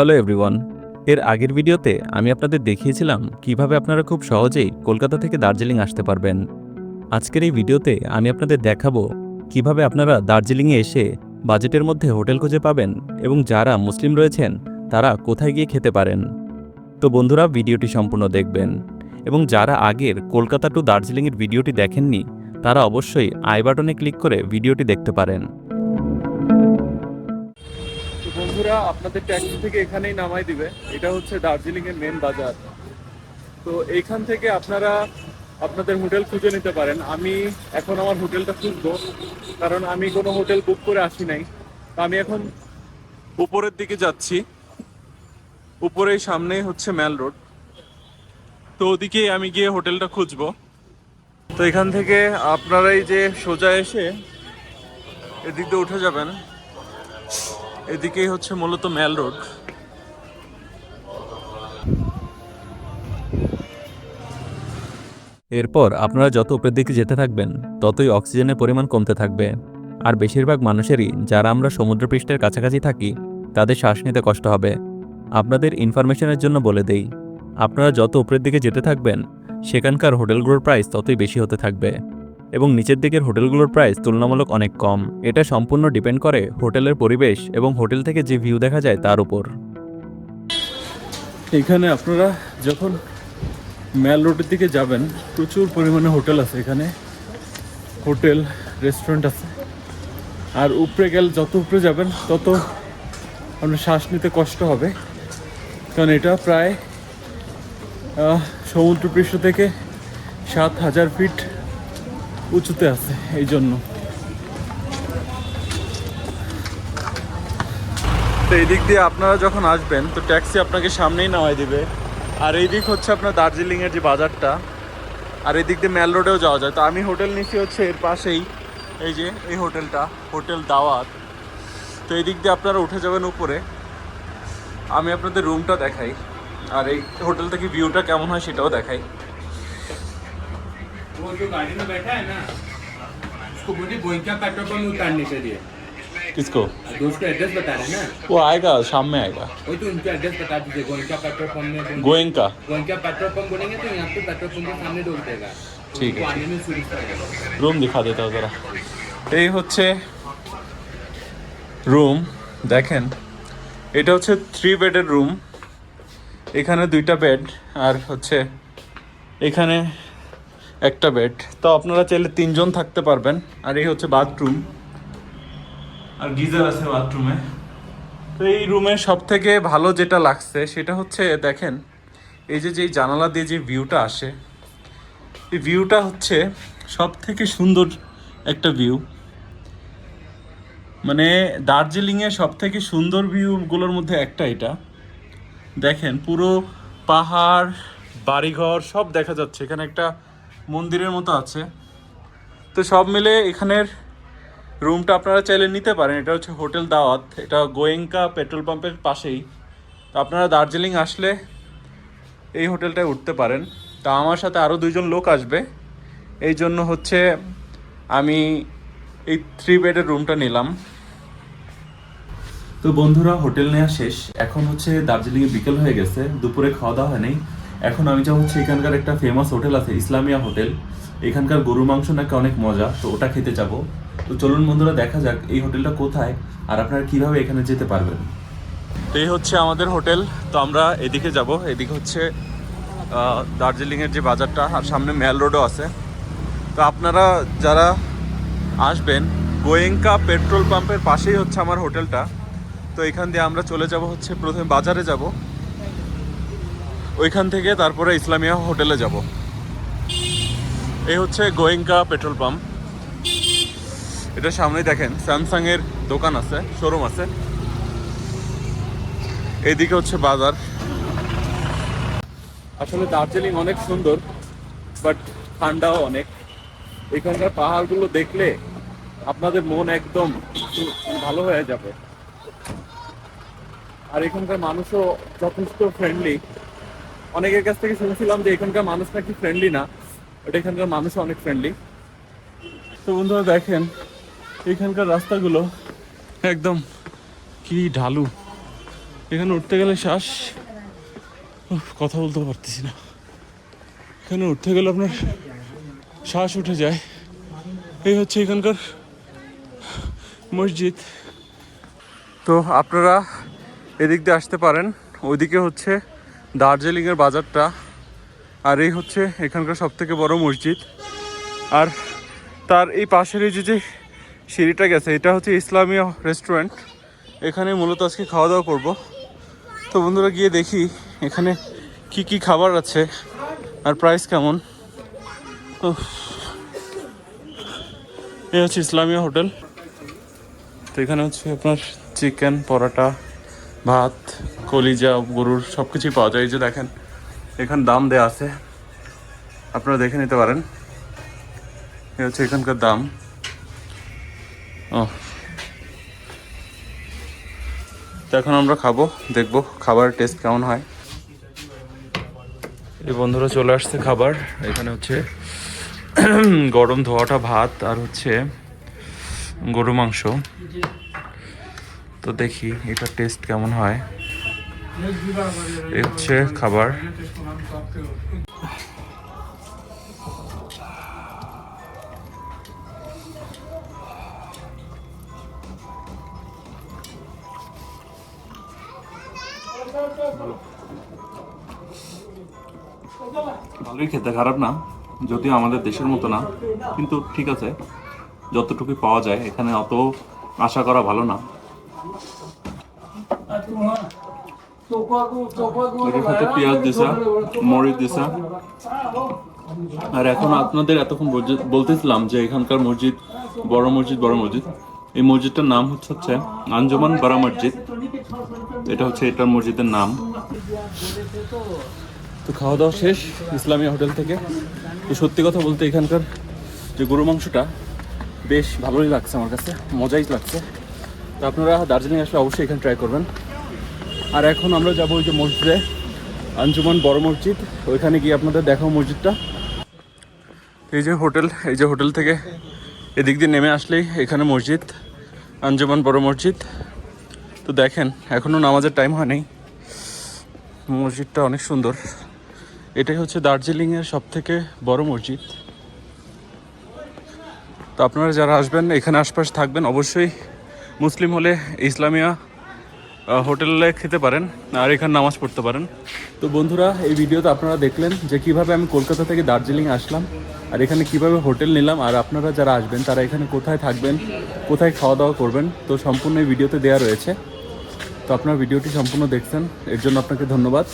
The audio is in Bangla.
Hello everyone. এর আগের ভিডিওতে আমি আপনাদের দেখিয়েছিলাম কীভাবে আপনারা খুব সহজেই কলকাতা থেকে দার্জিলিং আসতে পারবেন। আজকের এই ভিডিওতে আমি আপনাদের দেখাবো কীভাবে আপনারা দার্জিলিংয়ে এসে বাজেটের মধ্যে হোটেল খুঁজে পাবেন এবং যারা মুসলিম রয়েছেন তারা কোথায় গিয়ে খেতে পারেন। তো বন্ধুরা, ভিডিওটি সম্পূর্ণ দেখবেন এবং যারা আগের কলকাতা টু দার্জিলিংয়ের ভিডিওটি দেখেননি, তারা অবশ্যই আই বাটনে ক্লিক করে ভিডিওটি দেখতে পারেন। বন্ধুরা, আপনাদের ট্যাক্সি থেকে এখানেই নামাই দিবে। এটা হচ্ছে দার্জিলিং এর মেন বাজার। তো এইখান থেকে আপনারা আপনাদের হোটেল খুঁজে নিতে পারেন। আমি এখন আমার হোটেলটা খুঁজবো, কারণ আমি কোনো হোটেল বুক করে আসি নাই। তো আমি এখন উপরের দিকে যাচ্ছি। উপরেই সামনেই হচ্ছে ম্যাল রোড। তো ওদিকেই আমি গিয়ে হোটেলটা খুঁজবো। তো এখান থেকে আপনারাই যে সোজা এসে এদিক দিয়ে উঠে যাবেন। এদিকেই হচ্ছে মূলত ম্যাল রোড। এরপর আপনারা যত উপরের দিকে যেতে থাকবেন, ততই অক্সিজেনের পরিমাণ কমতে থাকবে। আর বেশিরভাগ মানুষেরই, যারা আমরা সমুদ্রপৃষ্ঠের কাছাকাছি থাকি, তাদের শ্বাস নিতে কষ্ট হবে। আপনাদের ইনফরমেশনের জন্য বলে দেই, আপনারা যত উপরের দিকে যেতে থাকবেন, সেখানকার হোটেলগুলোর প্রাইস ততই বেশি হতে থাকবে। এবং নিচের দিকের হোটেলগুলোর প্রাইস তুলনামূলক অনেক কম। এটা সম্পূর্ণ ডিপেন্ড করে হোটেলের পরিবেশ এবং হোটেল থেকে যে ভিউ দেখা যায় তার উপর। এখানে আপনারা যখন ম্যাল রোডের দিকে যাবেন, প্রচুর পরিমাণে হোটেল আছে এখানে। হোটেল রেস্টুরেন্ট আছে। আর উপরে গেলে যত উপরে যাবেন, তত আপনার শ্বাস নিতে কষ্ট হবে। কারণ এটা প্রায় সমুদ্রপৃষ্ঠ থেকে সাত হাজার ফিট উঁচুতে আছে, এই জন্য। তো এই দিক দিয়ে আপনারা যখন আসবেন, তো ট্যাক্সি আপনাকে সামনেই নামাই দিবে। আর এই দিক হচ্ছে আপনার দার্জিলিংয়ের যে বাজারটা, আর এই দিক দিয়ে ম্যাল রোডেও যাওয়া যায়। তো আমি হোটেল নিচ্ছি হচ্ছে এর পাশেই, এই যে, এই হোটেলটা, হোটেল দাওয়াত। তো এই দিক দিয়ে আপনারা উঠে যাবেন উপরে। আমি আপনাদের রুমটা দেখাই, আর এই হোটেল থেকে ভিউটা কেমন হয় সেটাও দেখাই। वो जो गाड़ी में बैठा है ना उसको बोलिए गोइंका पेट्रोल पंप में उतारने के लिए किसको दोस्त को एड्रेस बता रहे हैं ना वो आएगा शाम में आएगा वही तो उनको एड्रेस बता दीजिए गोइंका पेट्रोल पंप में बोल- गोयंका गोइंका पेट्रोल पंप बोलेंगे तो यहाँ पे पेट्रोल पंप के सामने रोक देगा ठीक है, उनको आने में सुविधा रहेगा রুম দেখা দিতে হবে জরা এই হচ্ছে রুম দেখেন এটা হচ্ছে থ্রি বেডের রুম এখানে দুইটা বেড আর হচ্ছে এখানে একটা বেড তো আপনারা চাইলে তিনজন থাকতে পারবেন। আর এই হচ্ছে বাথরুম আর গিজার আছে বাথরুমে তো এই রুমে সব থেকে ভালো যেটা লাগছে, সেটা হচ্ছে, দেখেন, এই যে যেই জানালা দিয়ে যে ভিউটা আসে, এই ভিউটা হচ্ছে সব থেকে সুন্দর একটা ভিউ মানে দার্জিলিংয়ে সব থেকে সুন্দর ভিউগুলোর মধ্যে একটা এটা। দেখেন, পুরো পাহাড়, বাড়িঘর, সব দেখা যাচ্ছে। এখানে একটা মন্দিরের মতো আছে। তো সব মিলে এখানের রুমটা আপনারা চাইলে নিতে পারেন। এটা হচ্ছে হোটেল দাওয়াত। এটা গোয়েঙ্কা পেট্রোল পাম্পের পাশেই। তো আপনারা দার্জিলিং আসলে এই হোটেলটায় উঠতে পারেন। তা আমার সাথে আরও দুইজন লোক আসবে। এই জন্য হচ্ছে আমি এই থ্রি বেডের রুমটা নিলাম। তো বন্ধুরা, হোটেল নেওয়া শেষ। এখন হচ্ছে দার্জিলিংয়ে বিকেল হয়ে গেছে। দুপুরে খাওয়া দাওয়া হয় নাই। এখন আমি যাব হচ্ছে, এখানকার একটা ফেমাস হোটেল আছে, ইসলামিয়া হোটেল এখানকার গরু মাংস নাকি অনেক মজা, তো ওটা খেতে যাব। তো চলুন বন্ধুরা, দেখা যাক এই হোটেলটা কোথায় আর আপনারা কীভাবে এখানে যেতে পারবেন। তো এই হচ্ছে আমাদের হোটেল তো আমরা এদিকে যাব। এদিকে হচ্ছে দার্জিলিংয়ের যে বাজারটা, আর সামনে ম্যাল রোডও আছে। তো আপনারা যারা আসবেন, গোয়েঙ্কা পেট্রোল পাম্পের পাশেই হচ্ছে আমার হোটেলটা তো এখান দিয়ে আমরা চলে যাব হচ্ছে, প্রথমে বাজারে যাব। ওইখান থেকে তারপরে ইসলামিয়া হোটেলে যাব। এই হচ্ছে গোয়েঙ্কা পেট্রোল পাম্প। এটা সামনেই দেখেন স্যামসাং এর দোকান আছে, শোরুম আছে। এদিকে হচ্ছে বাজার। আসলে দার্জিলিং অনেক সুন্দর, বাট ঠান্ডাও অনেক। এখানকার পাহাড়গুলো দেখলে আপনাদের মন একদম ভালো হয়ে যাবে। আর এখানকার মানুষও যথেষ্ট ফ্রেন্ডলি অনেকের কাছ থেকে শুনছিলাম যে এখানকার মানুষ নাকি ফ্রেন্ডলি না বাট এখানকার মানুষ অনেক ফ্রেন্ডলি তো বন্ধুরা দেখেন, এখানকার রাস্তাগুলো একদম কি ঢালু। এখানে উঠতে গেলে শ্বাস কথা বলতে পারতেছি না। এখানে উঠতে গেলে আপনার শ্বাস উঠে যায়। এই হচ্ছে এখানকার মসজিদ। তো আপনারা এদিক দিয়ে আসতে পারেন, ওইদিকে হচ্ছে দার্জিলিংয়ের বাজারটা, আর এই হচ্ছে এখানকার সব থেকে বড় মসজিদ। আর তার এই পাশের এই যে যে সিঁড়িটা গেছে, এটা হচ্ছে ইসলামীয় রেস্টুরেন্ট। এখানে মূলত আজকে খাওয়া দাওয়া করব। তো বন্ধুরা, গিয়ে দেখি এখানে কি কি খাবার আছে আর প্রাইস কেমন। এই হচ্ছে ইসলামীয় হোটেল। তো এখানে হচ্ছে আপনার চিকেন, পরোটা ভাত, কলিজা, গরুর সব কিছুই পাওয়া যায়। এই যে দেখেন, এখানে দাম দেয়া আছে। আপনারা দেখে নিতে পারেন। এ হচ্ছে এখানকার দাম। ও তো এখন আমরা খাব, দেখব খাবার টেস্ট কেমন হয়। এই বন্ধুরা চলে আসছে খাবার। এখানে হচ্ছে গরম ধোয়াটা ভাত আর হচ্ছে গরু মাংস। তো দেখি এটার টেস্ট কেমন হয়। এই হচ্ছে খাবার। ভালোই খেতে, খারাপ না। যদিও আমাদের দেশের মতো না, কিন্তু ঠিক আছে। যতটুকু পাওয়া যায়, এখানে অত আশা করা ভালো না। পেঁয়াজ দিছা, মরিচ দিছা। আর এখন আপনাদের এতক্ষণ বলতেছিলাম যে এখানকার মসজিদ, বড় মসজিদ বড় মসজিদ। এই মসজিদটার নাম হচ্ছে আঞ্জমান বারা মসজিদ। এটা হচ্ছে এটার মসজিদের নাম। তো খাওয়া দাওয়া শেষ, ইসলামী হোটেল থেকে। তো সত্যি কথা বলতে এখানকার যে গরু মাংসটা বেশ ভালোই লাগছে আমার কাছে, মজাই লাগছে। তো আপনারা দার্জিলিং আসলে অবশ্যই এখানে ট্রাই করবেন। আর এখন আমরা যাব ওই যে মসজিদে, আঞ্জুমান বড় মসজিদ। ওইখানে গিয়ে আপনাদের দেখাও মসজিদটা। এই যে হোটেল, এই যে হোটেল থেকে এদিক দিয়ে নেমে আসলেই এখানে মসজিদ, আঞ্জুমান বড় মসজিদ। তো দেখেন এখনও নামাজের টাইম হয় নাই। মসজিদটা অনেক সুন্দর। এটাই হচ্ছে দার্জিলিংয়ের সব থেকে বড় মসজিদ। তো আপনারা যারা আসবেন, এখানে আশপাশ থাকবেন, অবশ্যই মুসলিম হলে ইসলামিয়া হোটেলে খেতে পারেন আর এখানে নামাজ পড়তে পারেন। তো বন্ধুরা, এই ভিডিওতে আপনারা দেখলেন যে কীভাবে আমি কলকাতা থেকে দার্জিলিং আসলাম আর এখানে কীভাবে হোটেল নিলাম। আর আপনারা যারা আসবেন, তারা এখানে কোথায় থাকবেন, কোথায় খাওয়া দাওয়া করবেন, তো সম্পূর্ণ এই ভিডিওতে দেওয়া রয়েছে। তো আপনার ভিডিওটি সম্পূর্ণ দেখছেন, এর জন্য আপনাকে ধন্যবাদ।